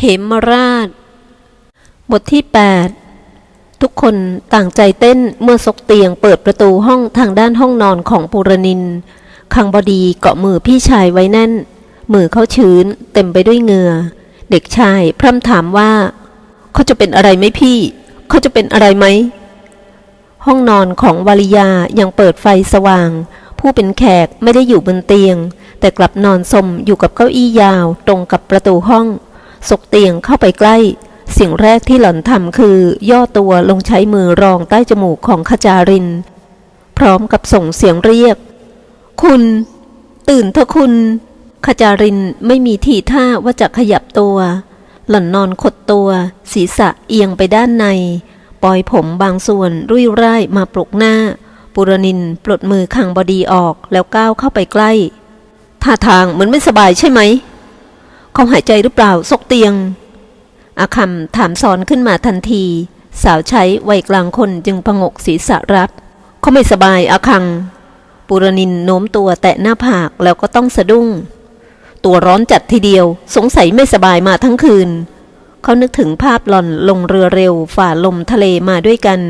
เหมราช บทที่ 8 ทุกคนต่างใจเต้นเมื่อซกเตียงเปิดประตูห้องทางด้านห้องนอนของปุรนิน คังบดีเกาะมือพี่ชายไว้แน่น มือเขาชื้นเต็มไปด้วยเหงื่อ เด็กชายพร่ำถามว่า เขาจะเป็นอะไรไหมพี่ เขาจะเป็นอะไรไหม ห้องนอนของวาริยายังเปิดไฟสว่าง ผู้เป็นแขกไม่ได้อยู่บนเตียง แต่กลับนอนสมอยู่กับเก้าอี้ยาวตรงกับประตูห้อง สกเตียงเข้าไปใกล้ สิ่งแรกที่หล่อนทำคือย่อตัวลงใช้มือรองใต้จมูกของขจาริน พร้อมกับส่งเสียงเรียก คุณ ตื่นเถอะคุณ ขจารินไม่มีทีท่าว่าจะขยับตัว หล่อนนอนขดตัว ศีรษะเอียงไปด้านใน ปล่อยผมบางส่วนรุ่ยร่ายมาปลุกหน้า ปุรนินปลดมือขังบอดีออกแล้วก้าวเข้าไปใกล้ท่าทางเหมือนไม่สบายใช่ไหม เขาหายใจหรือเปล่า ซกเตียง อาคำถามสอนขึ้นมาทันที สาวใช้วัยกลางคนจึงพงกศีรษะรับ เขาไม่สบายอาคัง ปุรนินโน้มตัวแตะหน้าผากแล้วก็ต้องสะดุ้ง ตัวร้อนจัดทีเดียว สงสัยไม่สบายมาทั้งคืน เขานึกถึงภาพหล่อนลงเรือเร็วฝ่าลมทะเลมาด้วยกัน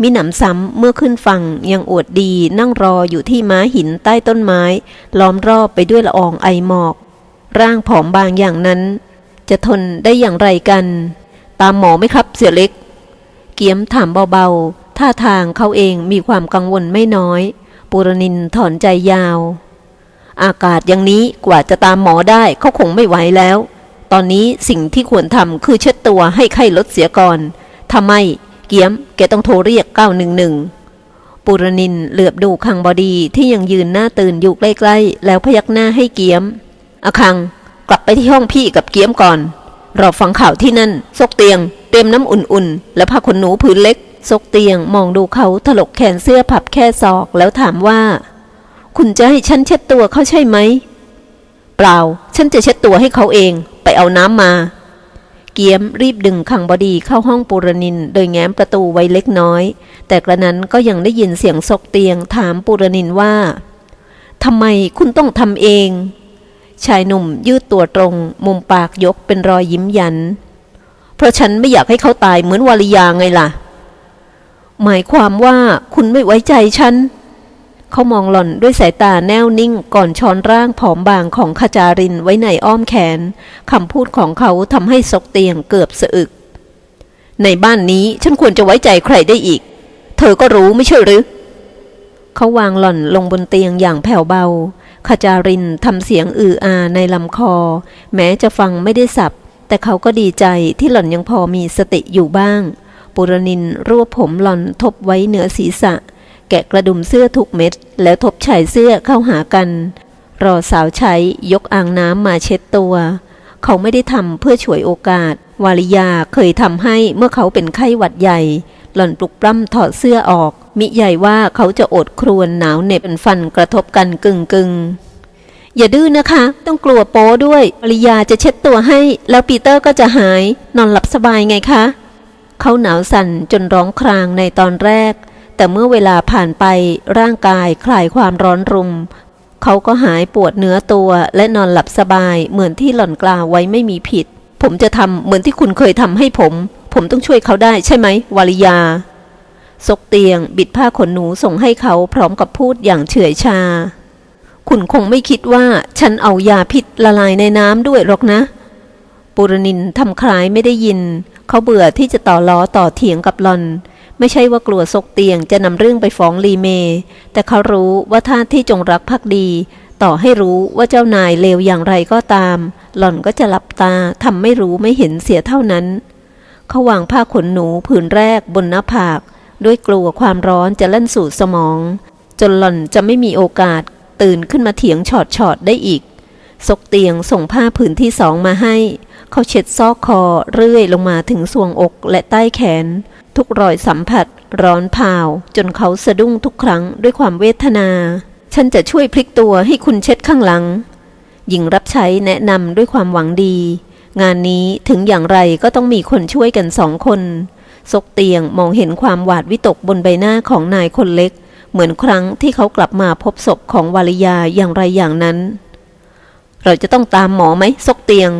มิหนำซ้ำเมื่อขึ้นฝั่งยังอวดดีนั่งรออยู่ที่ม้าหินใต้ต้นไม้ ล้อมรอบไปด้วยละอองไอหมอก ร่างผอมบางอย่างนั้น จะทนได้อย่างไรกัน ตามหมอไหมครับเสียเล็ก เกียมถามเบาๆ ท่าทางเขาเองมีความกังวลไม่น้อย ปุรนินถอนใจยาว อากาศอย่างนี้กว่าจะตามหมอได้เขาคงไม่ไหวแล้ว ตอนนี้สิ่งที่ควรทำคือเช็ดตัวให้ไข้ลดเสียก่อนทำไม เกียมแกต้องโทรเรียก 911ปุรนินเหลือบดูคังบอดีที่ยังยืนหน้าตื่นอยู่ใกล้ๆ แล้วพยักหน้าให้เกียม อาคัง กลับไปที่ห้องพี่กับเกียมก่อน รอฟังข่าวที่นั่น ซกเตียง เตรียมน้ำอุ่นๆ และผ้าขนหนูผืนเล็ก ซกเตียงมองดูเขาถลกแขนเสื้อพับแค่ศอกแล้วถามว่า คุณจะให้ฉันเช็ดตัวเขาใช่ไหม เปล่า ฉันจะเช็ดตัวให้เขาเอง ไปเอาน้ำมา เกียมรีบดึงขังบอดีเข้าห้องปุรนิน โดยแง้มประตูไว้เล็กน้อย แต่กระนั้นก็ยังได้ยินเสียงซกเตียงถามปุรนินว่าทำไมคุณต้องทำเอง ชายหนุ่มยืดตัวตรง มุมปากยกเป็นรอยยิ้มยัน เพราะฉันไม่อยากให้เขาตายเหมือนวาริยาไงล่ะ หมายความว่าคุณไม่ไว้ใจฉัน เขามองหล่อนด้วยสายตาแน่วนิ่งก่อนช้อนร่างผอมบางของขจารินไว้ในอ้อมแขนคำพูดของเขาทำให้ซกเตียงเกือบสะอึก ในบ้านนี้ฉันควรจะไว้ใจใครได้อีก เธอก็รู้ไม่ใช่หรือเขาวางหล่อนลงบนเตียงอย่างแผ่วเบา ขจารินทำเสียงอืออาในลำคอ แม้จะฟังไม่ได้สับ แต่เขาก็ดีใจที่หล่อนยังพอมีสติอยู่บ้าง ปุรนินรวบผมหล่อนทบไว้เหนือศีรษะ แกะกระดุมเสื้อทุกเม็ด แล้วทบชายเสื้อเข้าหากัน รอสาวใช้ยกอ่างน้ำมาเช็ดตัว เขาไม่ได้ทำเพื่อฉวยโอกาส วาริยาเคยทำให้เมื่อเขาเป็นไข้หวัดใหญ่ หล่อนปลุกปล้ำถอดเสื้อออกมิใหญ่ว่าเขาจะอดครวญหนาวเหน็บเป็นฟันกระทบกันกึ่งกึ่งอย่าดื้อนะคะ ต้องกลัวโป้ด้วยวาริยาจะเช็ดตัวให้ แล้วปีเตอร์ก็จะหาย นอนหลับสบายไงคะ เขาหนาวสั่นจนร้องครางในตอนแรก แต่เมื่อเวลาผ่านไปร่างกายคลายความร้อนรุม เขาก็หายปวดเนื้อตัวและนอนหลับสบายเหมือนที่หล่อนกล่าวไว้ไม่มีผิด ผมจะทำเหมือนที่คุณเคยทำให้ผม ผมต้องช่วยเขาได้ใช่ไหมวาริยา ซกเตียง บิดผ้าขนหนูส่งให้เขาพร้อมกับพูดอย่างเฉื่อยชา คุณคงไม่คิดว่าฉันเอายาพิษละลายในน้ำด้วยหรอกนะ ปุรนินทำคล้ายไม่ได้ยิน เขาเบื่อที่จะต่อล้อต่อเถียงกับหลอน ไม่ใช่ว่ากลัวซกเตียงจะนำเรื่องไปฟ้องลีเม แต่เขารู้ว่าท่าที่จงรักภักดี ต่อให้รู้ว่าเจ้านายเลวอย่างไรก็ตาม หล่อนก็จะหลับตาทำไม่รู้ไม่เห็นเสียเท่านั้นเขาวางผ้าขนหนูผืนแรกบนหน้าผาก ด้วยกลัวความร้อนจะเล่นสู่สมอง จนหล่อนจะไม่มีโอกาสตื่นขึ้นมาเถียงฉอดฉอดๆได้อีก ซกเตียงส่งผ้าผืนที่สองมาให้ เขาเช็ดซอกคอเรื่อยลงมาถึงสวงอกและใต้แขน ทุกรอยสัมผัส ร้อนเผาจนเขาสะดุ้งทุกครั้งด้วยความเวทนา ฉันจะช่วยพลิกตัวให้คุณเช็ดข้างหลัง หญิงรับใช้แนะนำด้วยความหวังดี งานนี้ถึงอย่างไรก็ต้องมีคนช่วยกันสองคน ซกเตียงมองเห็นความหวาดวิตกบนใบหน้าของนายคนเล็ก เหมือนครั้งที่เขากลับมาพบศพของวาริยาอย่างไรอย่างนั้น เราจะต้องตามหมอไหมซกเตียง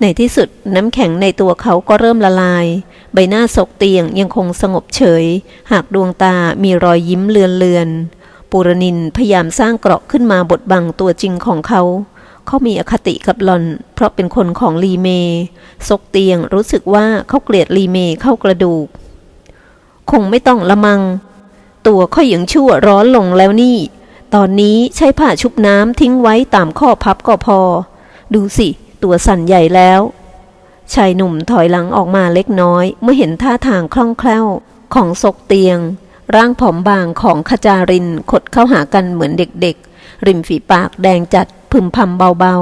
ในที่สุดน้ำแข็งในตัวเขาก็เริ่มละลาย ใบหน้าศกเตียงยังคงสงบเฉย หากดวงตามีรอยยิ้มเลือนเลือนปุรนินพยายามสร้างเกราะขึ้นมาบดบังตัวจริงของเขา เขามีอคติกับหลอน เพราะเป็นคนของลีเม ซกเตียงรู้สึกว่าเขาเกลียดลีเมเข้ากระดูก คงไม่ต้องละมัง ตัวเขายังชั่วร้อนลงแล้วนี่ ตอนนี้ใช้ผ้าชุบน้ำทิ้งไว้ตามข้อพับก็พอ ดูสิ ตัวสั่นใหญ่แล้ว ชายหนุ่มถอยหลังออกมาเล็กน้อย เมื่อเห็นท่าทางคล่องแคล่ว ของศกเตียง ร่างผอมบางของขจารินขดเข้าหากันเหมือนเด็กๆ ริมฝีปากแดงจัด พึมพำเบา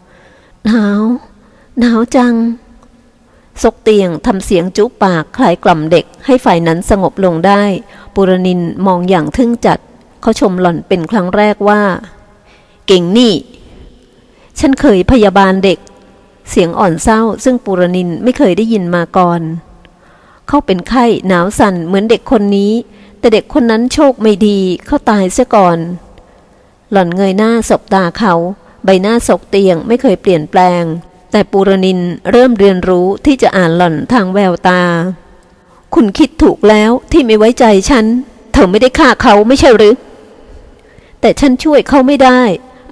ๆ หนาว หนาวจัง ซกเตียงทำเสียงจุปากคลายกล่อมเด็กให้ฝ่ายนั้นสงบลงได้ ปุรนินมองอย่างทึ่งจัด เขาชมหล่อนเป็นครั้งแรกว่า เก่งนี่ ฉันเคยพยาบาลเด็ก เสียงอ่อนเศร้าซึ่งปุรนินไม่เคยได้ยินมาก่อน เขาเป็นไข้หนาวสั่นเหมือนเด็กคนนี้ แต่เด็กคนนั้นโชคไม่ดีเขาตายเสียก่อน หล่อนเงยหน้าสบตาเขา ใบหน้าศกเตียงไม่เคยเปลี่ยนแปลง แต่ปุรนินเริ่มเรียนรู้ที่จะอ่านหล่อนทางแววตา คุณคิดถูกแล้วที่ไม่ไว้ใจฉัน เธอไม่ได้ฆ่าเขาไม่ใช่หรือ แต่ฉันช่วยเขาไม่ได้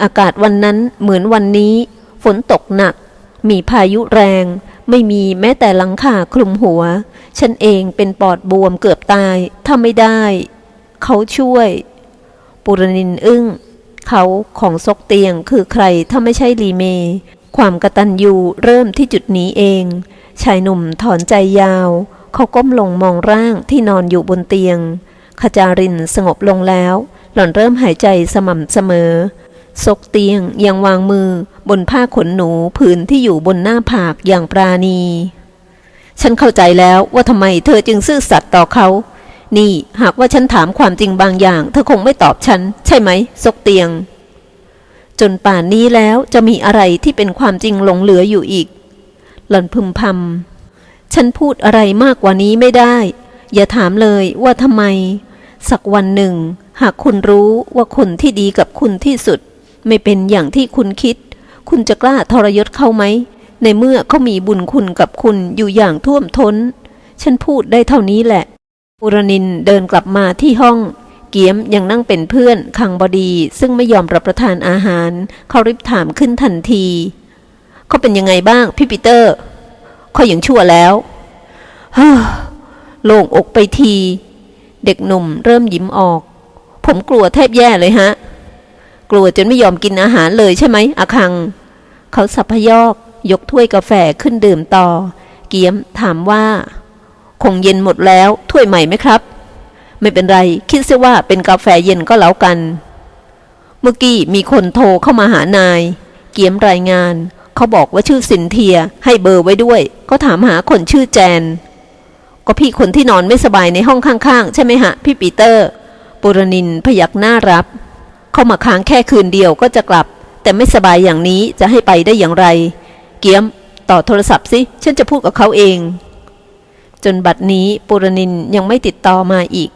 อากาศวันนั้นเหมือนวันนี้ ฝนตกหนัก มีพายุแรง ไม่มีแม้แต่หลังคาคลุมหัว ฉันเองเป็นปอดบวมเกือบตายถ้าไม่ได้ เขาช่วย ปุรนินอึ้ง เขาของซกเตียงคือใครถ้าไม่ใช่ลีเม ความกระตันยูเริ่มที่จุดนี้เอง ชายหนุ่มถอนใจยาว เขาก้มลงมองร่างที่นอนอยู่บนเตียง ขจารินสงบลงแล้ว หล่อนเริ่มหายใจสม่ำเสมอ ซกเตียงยังวางมือบนผ้าขนหนูผืนที่อยู่บนหน้าผากอย่างปราณี ฉันเข้าใจแล้วว่าทำไมเธอจึงซื่อสัตย์ต่อเขา นี่หากว่าฉันถามความจริงบางอย่าง เธอคงไม่ตอบฉัน ใช่ไหมซกเตียง จนป่านนี้แล้วจะมีอะไรที่เป็นความจริงหลงเหลืออยู่อีก หล่อนพึมพำฉันพูดอะไรมากกว่านี้ไม่ได้ อย่าถามเลยว่าทำไม สักวันหนึ่ง หากคุณรู้ว่าคนที่ดีกับคุณที่สุด ไม่เป็นอย่างที่คุณคิด คุณจะกล้าทรยศเขาไหม ในเมื่อเขามีบุญคุณกับคุณอยู่อย่างท่วมท้น ฉันพูดได้เท่านี้แหละ ปุรนินเดินกลับมาที่ห้อง เกียมยังนั่งเป็นเพื่อนคังบดี ซึ่งไม่ยอมรับประทานอาหาร เขาริบถามขึ้นทันที เขาเป็นยังไงบ้างพี่ปีเตอร์เขาอย่างชั่วแล้วฮ้อโล่งอกไปที เด็กหนุ่มเริ่มยิ้มออก ผมกลัวแทบแย่เลยฮะ กลัวจนไม่ยอมกินอาหารเลยใช่ไหมอาคัง เขาสับพยอกยกถ้วยกาแฟขึ้นดื่มต่อ เกียมถามว่า คงเย็นหมดแล้วถ้วยใหม่ไหมครับ ไม่เป็นไรคิดซะว่าเป็นกาแฟเย็นก็แล้วกัน เมื่อกี้มีคนโทรเข้ามาหานาย เกียมรายงาน เขาบอกว่าชื่อสินเทียให้เบอร์ไว้ด้วย ก็ถามหาคนชื่อแจน ก็พี่คนที่นอนไม่สบายในห้องข้างๆ ใช่ไหมฮะ พี่ปีเตอร์ปุรนินพยักหน้ารับ เข้ามาค้างแค่คืนเดียวก็จะกลับ แต่ไม่สบายอย่างนี้จะให้ไปได้อย่างไร เกียมต่อโทรศัพท์สิฉันจะพูดกับเขาเอง จนบัดนี้ปุรนินยังไม่ติดต่อมาอีก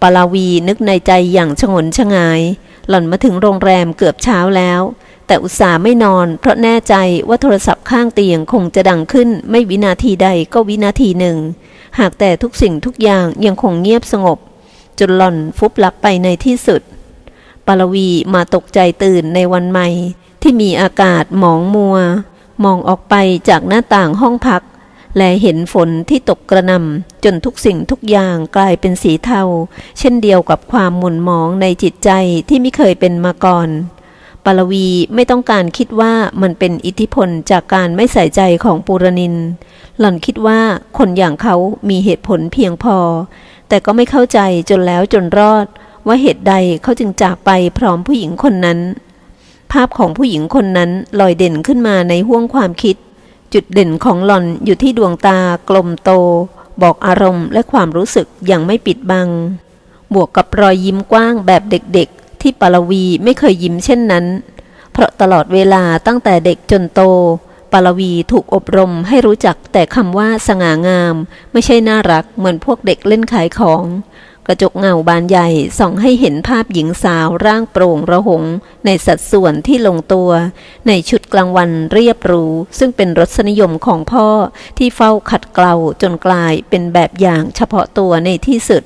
ปาลาวีนึกในใจอย่างฉงนฉงาย หล่อนมาถึงโรงแรมเกือบเช้าแล้ว แต่อุตส่าห์ไม่นอนเพราะแน่ใจว่าโทรศัพท์ข้างเตียงคงจะดังขึ้นไม่วินาทีใดก็วินาทีหนึ่ง หากแต่ทุกสิ่งทุกอย่างยังคงเงียบสงบ จนหล่อนฟุบหลับไปในที่สุด ปาลวีมาตกใจตื่นในวันใหม่ ที่มีอากาศหมองมัว มองออกไปจากหน้าต่างห้องพัก และเห็นฝนที่ตกกระนำจนทุกสิ่งทุกอย่างกลายเป็นสีเทา เช่นเดียวกับความหม่นหมองในจิตใจที่ไม่เคยเป็นมาก่อนปาลวีไม่ต้องการคิดว่ามันเป็นอิทธิพลจากการไม่ใส่ใจของปุรนิน หล่อนคิดว่าคนอย่างเขามีเหตุผลเพียงพอ แต่ก็ไม่เข้าใจจนแล้วจนรอด ว่าเหตุใดเขาจึงจากไปพร้อมผู้หญิงคนนั้น ภาพของผู้หญิงคนนั้นลอยเด่นขึ้นมาในห้วงความคิด จุดเด่นของหล่อนอยู่ที่ดวงตากลมโต บอกอารมณ์และความรู้สึกอย่างไม่ปิดบัง บวกกับรอยยิ้มกว้างแบบเด็กๆ ที่ปาลวีไม่เคยยิ้มเช่นนั้น เพราะตลอดเวลาตั้งแต่เด็กจนโตปาลวีถูกอบรมให้รู้จักแต่คำว่าสง่างาม ไม่ใช่น่ารักเหมือนพวกเด็กเล่นขายของ กระจกเงาบานใหญ่ส่องให้เห็นภาพหญิงสาวร่างโปร่งระหง ในสัดส่วนที่ลงตัว ในชุดกลางวันเรียบหรู ซึ่งเป็นรสนิยมของพ่อที่เฝ้าขัดเกลาจนกลายเป็นแบบอย่างเฉพาะตัวในที่สุด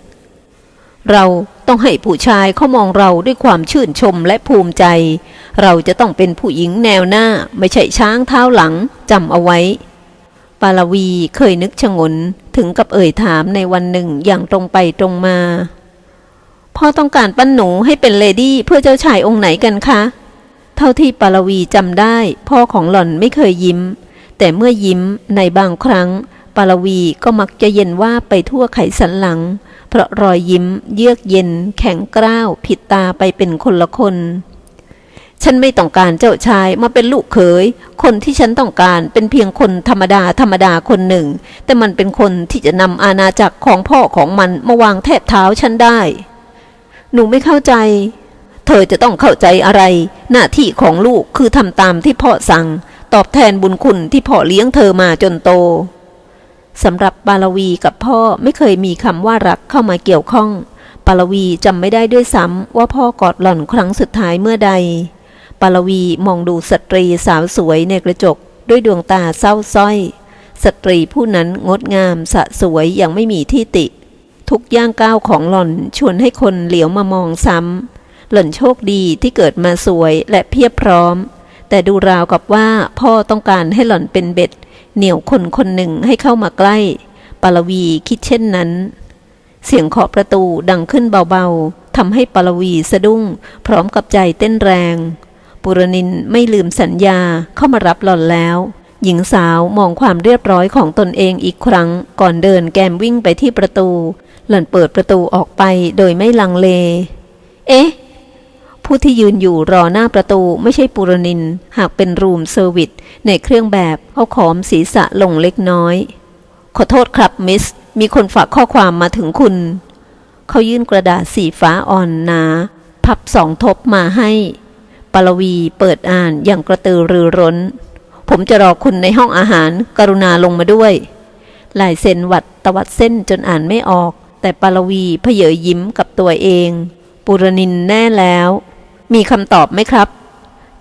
เราต้องให้ผู้ชายเขามองเราด้วยความชื่นชมและภูมิใจ เราจะต้องเป็นผู้หญิงแนวหน้า ไม่ใช่ช้างเท้าหลังจำเอาไว้ ปาลวีเคยนึกชงน ถึงกับเอ่ยถามในวันหนึ่งอย่างตรงไปตรงมา พ่อต้องการปั้นหนูให้เป็นเลดี้เพื่อเจ้าชายองค์ไหนกันคะ เท่าที่ปาลาวีจำได้ พ่อของหล่อนไม่เคยยิ้ม แต่เมื่อยิ้มในบางครั้ง ปาลาวีก็มักจะเย็นว่าไปทั่วไขสันหลัง เพราะรอยยิ้ม เยือกเย็น แข็งกร้าว ผิดตาไปเป็นคนละคน ฉันไม่ต้องการเจ้าชายมาเป็นลูกเขย คนที่ฉันต้องการเป็นเพียงคนธรรมดาธรรมดาคนหนึ่ง แต่มันเป็นคนที่จะนำอาณาจักรของพ่อของมันมาวางแทบเท้าฉันได้ หนูไม่เข้าใจ เธอจะต้องเข้าใจอะไร หน้าที่ของลูกคือทำตามที่พ่อสั่ง ตอบแทนบุญคุณที่พ่อเลี้ยงเธอมาจนโตสำหรับบาลวีกับพ่อไม่เคยมีคำว่ารักเข้ามาเกี่ยวข้อง ปาลวีจำไม่ได้ด้วยซ้ำว่าพ่อกอดหล่อนครั้งสุดท้ายเมื่อใด ปาลวีมองดูสตรีสาวสวยในกระจกด้วยดวงตาเศร้าส้อย สตรีผู้นั้นงดงามสะสวยอย่างไม่มีที่ติ ทุกย่างก้าวของหล่อนชวนให้คนเหลียวมามองซ้ำ หล่อนโชคดีที่เกิดมาสวยและเพียบพร้อม แต่ดูราวกับว่าพ่อต้องการให้หล่อนเป็นเบ็ด เหนี่ยวคนคนหนึ่งให้เข้ามาใกล้ปาลวีคิดเช่นนั้น เสียงเคาะประตูดังขึ้นเบาๆทำให้ปาลวีสะดุ้ง พร้อมกับใจเต้นแรง ปุรนินไม่ลืมสัญญาเข้ามารับหล่อนแล้ว หญิงสาวมองความเรียบร้อยของตนเองอีกครั้ง ก่อนเดินแกมวิ่งไปที่ประตู หล่อนเปิดประตูออกไปโดยไม่ลังเล เอ๊ะ ผู้ที่ยืนอยู่รอหน้าประตูไม่ใช่ปุรนิน หากเป็นรูมเซอร์วิสในเครื่องแบบเขาขอมศีรษะลงเล็กน้อย ขอโทษครับมิส มีคนฝากข้อความมาถึงคุณ เขายื่นกระดาษสีฟ้าอ่อนหนา พับสองทบมาให้ ปลวีเปิดอ่านอย่างกระตือรือร้น ผมจะรอคุณในห้องอาหาร กรุณาลงมาด้วย ลายเซ็นวัดตวัดเส้นจนอ่านไม่ออก แต่ปลวีเพเยยยิ้มกับตัวเอง ปุรนินแน่แล้ว มีคำตอบไหมครับ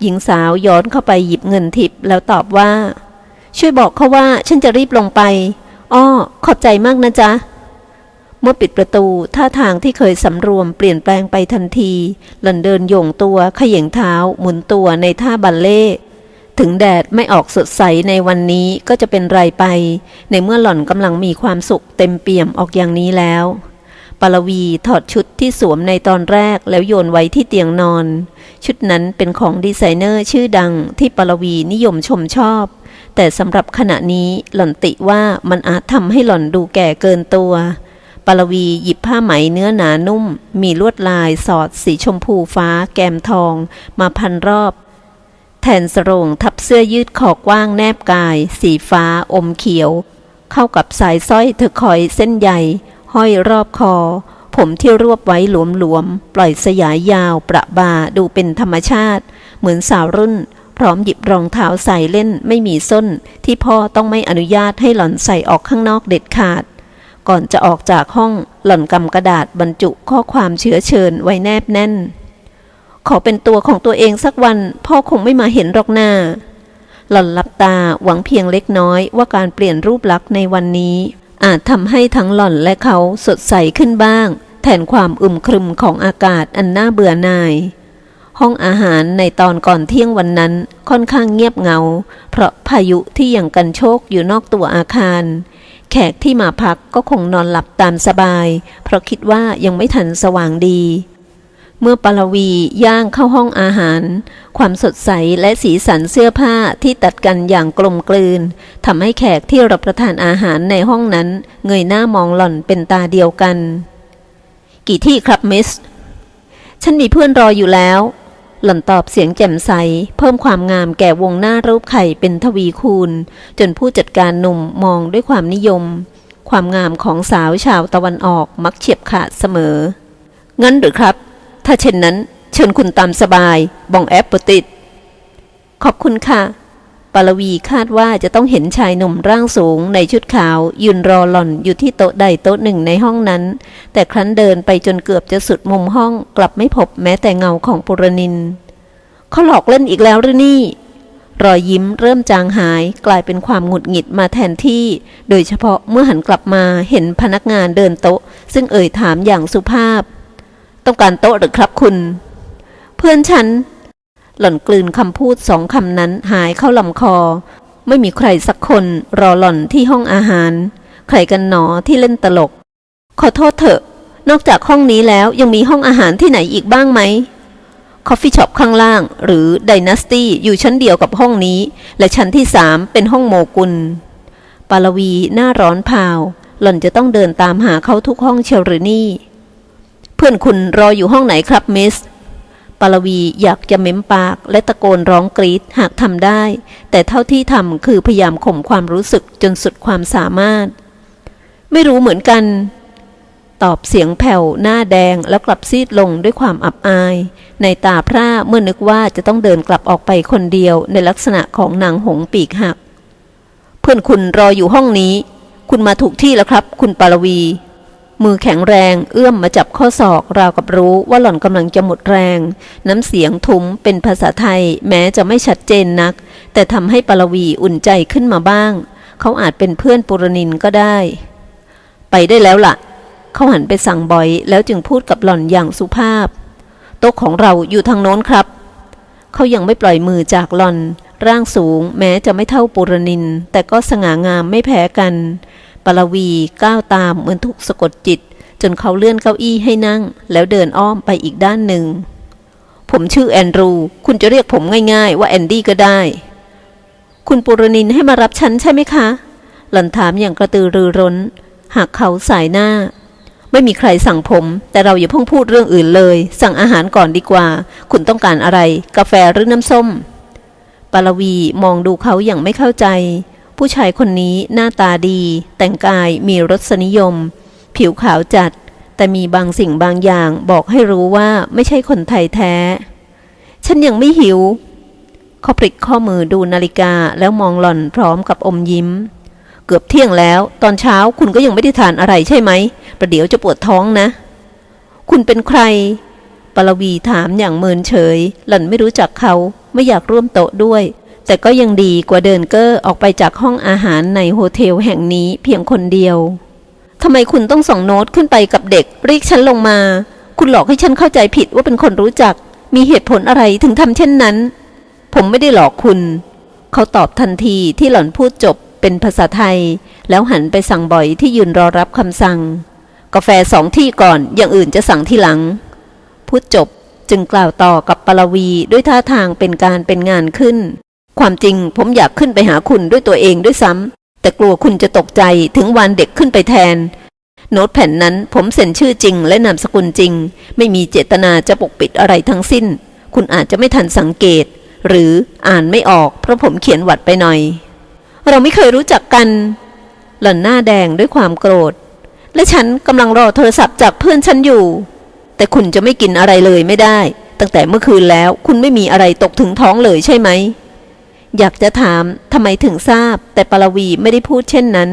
หญิงสาวย้อนเข้าไปหยิบเงินทิปแล้วตอบว่า ช่วยบอกเขาว่าฉันจะรีบลงไปอ้อขอบใจมากนะจ๊ะ เมื่อปิดประตูท่าทางที่เคยสำรวมเปลี่ยนแปลงไปทันที หล่อนเดินโยงตัวเขย่งเท้า หมุนตัวในท่าบัลเล่ถึงแดดไม่ออกสดใสในวันนี้ก็จะเป็นไรไป ในเมื่อหล่อนกำลังมีความสุขเต็มเปี่ยมออกอย่างนี้แล้วปาลวีถอดชุดที่สวมในตอนแรกแล้วโยนไว้ที่เตียงนอน ชุดนั้นเป็นของดีไซเนอร์ชื่อดังที่ปาลวีนิยมชมชอบ แต่สำหรับขณะนี้หล่อนติว่ามันอาจทำให้หล่อนดูแก่เกินตัว ปาลวีหยิบผ้าไหมเนื้อหนานุ่ม มีลวดลายสอดสีชมพูฟ้า แกมทอง มาพันรอบ แทนสรงทับเสื้อยืดคอกว้างแนบกาย สีฟ้า อมเขียว เข้ากับสายสร้อยเธอคอยเส้นใหญ่ ห้อยรอบคอ ผมที่รวบไว้หลวมๆ ปล่อยสยายยาวประบาดูเป็นธรรมชาติ เหมือนสาวรุ่นพร้อมหยิบรองเท้าใส่เล่นไม่มีส้น ที่พ่อต้องไม่อนุญาตให้หล่อนใส่ออกข้างนอกเด็ดขาด ก่อนจะออกจากห้องหล่อนกำกระดาษบรรจุข้อความเชื้อเชิญไว้แนบแน่น ขอเป็นตัวของตัวเองสักวันพ่อคงไม่มาเห็นหรอกหน้า หล่อนหลับตาหวังเพียงเล็กน้อยว่าการเปลี่ยนรูปลักษณ์ในวันนี้ อาจทำให้ทั้งหล่อนและเขาสดใสขึ้นบ้าง แทนความอึมครึมของอากาศอันน่าเบื่อหน่ายห้องอาหารในตอนก่อนเที่ยงวันนั้นค่อนข้างเงียบเงา เพราะพายุที่ยังกันโชกอยู่นอกตัวอาคาร แขกที่มาพักก็คงนอนหลับตามสบาย เพราะคิดว่ายังไม่ทันสว่างดี เมื่อปาลวีย่างเข้าห้องอาหาร ความสดใสและสีสันเสื้อผ้าที่ตัดกันอย่างกลมกลืนทำให้แขกที่รับประทานอาหารในห้องนั้น เงยหน้ามองหล่อนเป็นตาเดียวกัน กี่ที่ครับมิส ฉันมีเพื่อนรออยู่แล้ว หล่อนตอบเสียงแจ่มใส เพิ่มความงามแก่วงหน้ารูปไข่เป็นทวีคูณ จนผู้จัดการหนุ่มมองด้วยความนิยม ความงามของสาวชาวตะวันออกมักเฉียบขาดเสมอ งั้นหรือครับ ถ้าเช่นนั้น เชิญคุณตามสบาย บองแอปปติด ขอบคุณค่ะ ปารวีคาดว่าจะต้องเห็นชายหนุ่มร่างสูงในชุดขาว ยืนรอหล่อนอยู่ที่โต๊ะใดโต๊ะหนึ่งในห้องนั้น แต่ครั้นเดินไปจนเกือบจะสุดมุมห้องกลับไม่พบแม้แต่เงาของปุรนินเขาหลอกเล่นอีกแล้วหรือนี่ รอยยิ้มเริ่มจางหายกลายเป็นความหงุดหงิดมาแทนที่ โดยเฉพาะเมื่อหันกลับมาเห็นพนักงานเดินโต๊ะ ซึ่งเอ่ยถามอย่างสุภาพ ต้องการโต๊ะหรือครับคุณ เพื่อนฉัน หล่อนกลืนคำพูดสองคำนั้นหายเข้าลำคอ ไม่มีใครสักคนรอหล่อนที่ห้องอาหาร ใครกันหนอที่เล่นตลก ขอโทษเถอะ นอกจากห้องนี้แล้วยังมีห้องอาหารที่ไหนอีกบ้างไหมคอฟฟี่ช็อปข้างล่าง หรือด y นาสตี้อยู่ชั้นเดียวกับห้องนี้ และชั้นที่สามเป็นห้องโมกุล ปาลวีหน้าร้อนพาว หล่อนจะต้องเดินตามหาเขาทุกห้องเชลหรือนี่ เพื่อนคุณรออยู่ห้องไหนครับมิส ปาลวีอยากจะเม้มปากและตะโกนร้องกรีดหากทำได้ แต่เท่าที่ทำคือพยายามข่มความรู้สึกจนสุดความสามารถ ไม่รู้เหมือนกัน ตอบเสียงแผ่วหน้าแดงแล้วกลับซีดลงด้วยความอับอาย ในตาพร่าเมื่อนึกว่าจะต้องเดินกลับออกไปคนเดียวในลักษณะของนางหงส์ปีกหัก เพื่อนคุณรออยู่ห้องนี้ คุณมาถูกที่แล้วครับ คุณปารวี มือแข็งแรงเอื้อมมาจับข้อศอกราวกับรู้ว่าหล่อนกำลังจะหมดแรง น้ำเสียงทุ้มเป็นภาษาไทยแม้จะไม่ชัดเจนนัก แต่ทำให้ปารวีอุ่นใจขึ้นมาบ้าง เขาอาจเป็นเพื่อนปุรนินก็ได้ ไปได้แล้วล่ะ เขาหันไปสั่งบอยแล้วจึงพูดกับหล่อนอย่างสุภาพ โต๊ะของเราอยู่ทางโน้นครับ เขายังไม่ปล่อยมือจากหล่อน ร่างสูงแม้จะไม่เท่าปุรนิน แต่ก็สง่างามไม่แพ้กัน ปลวีก้าวตามเหมือนถูกสะกดจิต จนเขาเลื่อนเก้าอี้ให้นั่ง แล้วเดินอ้อมไปอีกด้านหนึ่ง ผมชื่อแอนดรู คุณจะเรียกผมง่ายๆ ว่าแอนดี้ก็ได้ คุณปุรนินให้มารับฉันใช่ไหมคะ หล่อนถามอย่างกระตือรือร้น หากเขาสายหน้า ไม่มีใครสั่งผม แต่เราอย่าเพิ่งพูดเรื่องอื่นเลย สั่งอาหารก่อนดีกว่า คุณต้องการอะไร กาแฟหรือน้ำส้มปารวีมองดูเขาอย่างไม่เข้าใจ ผู้ชายคนนี้หน้าตาดี แต่งกายมีรสนิยม ผิวขาวจัด แต่มีบางสิ่งบางอย่างบอกให้รู้ว่าไม่ใช่คนไทยแท้ ฉันยังไม่หิว เขาปลิกข้อมือดูนาฬิกาแล้วมองหล่อนพร้อมกับอมยิ้ม เกือบเที่ยงแล้ว ตอนเช้าคุณก็ยังไม่ได้ทานอะไรใช่ไหม ประเดี๋ยวจะปวดท้องนะ คุณเป็นใครปรวีถามอย่างเมินเฉย หล่อนไม่รู้จักเขาไม่อยากร่วมโต๊ะด้วย แต่ก็ยังดีกว่าเดินเก้อออกไปจากห้องอาหารในโฮเทลแห่งนี้เพียงคนเดียวทำไมคุณต้องส่งโน้ตขึ้นไปกับเด็กเรียกฉันลงมา คุณหลอกให้ฉันเข้าใจผิดว่าเป็นคนรู้จัก มีเหตุผลอะไรถึงทำเช่นนั้น ผมไม่ได้หลอกคุณ เขาตอบทันทีที่หล่อนพูดจบเป็นภาษาไทย แล้วหันไปสั่งบ่อยที่ยืนรอรับคำสั่ง กาแฟสองที่ก่อนอย่างอื่นจะสั่งที่หลัง พูดจบจึงกล่าวต่อกับปรวีด้วยท่าทางเป็นการเป็นงานขึ้น ความจริงผมอยากขึ้นไปหาคุณด้วยตัวเองด้วยซ้ำแต่กลัวคุณจะตกใจถึงวันเด็กขึ้นไปแทน โน้ตแผ่นนั้นผมเซ็นชื่อจริงและนามสกุลจริง ไม่มีเจตนาจะปกปิดอะไรทั้งสิ้น คุณอาจจะไม่ทันสังเกต หรืออ่านไม่ออกเพราะผมเขียนหวัดไปหน่อย เราไม่เคยรู้จักกัน หล่อนหน้าแดงด้วยความโกรธ และฉันกำลังรอโทรศัพท์จากเพื่อนฉันอยู่ แต่คุณจะไม่กินอะไรเลยไม่ได้ ตั้งแต่เมื่อคืนแล้วคุณไม่มีอะไรตกถึงท้องเลยใช่ไหม อยากจะถามทำไมถึงทราบ แต่ปรวีไม่ได้พูดเช่นนั้น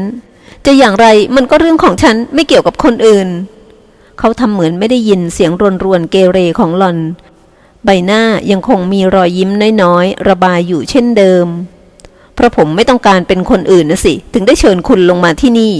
จะอย่างไรมันก็เรื่องของฉันไม่เกี่ยวกับคนอื่น เขาทำเหมือนไม่ได้ยินเสียงรนรวนเกเรของหลอน ใบหน้ายังคงมีรอยยิ้มน้อยๆระบายอยู่เช่นเดิม เพราะผมไม่ต้องการเป็นคนอื่นนะสิ ถึงได้เชิญคุณลงมาที่นี่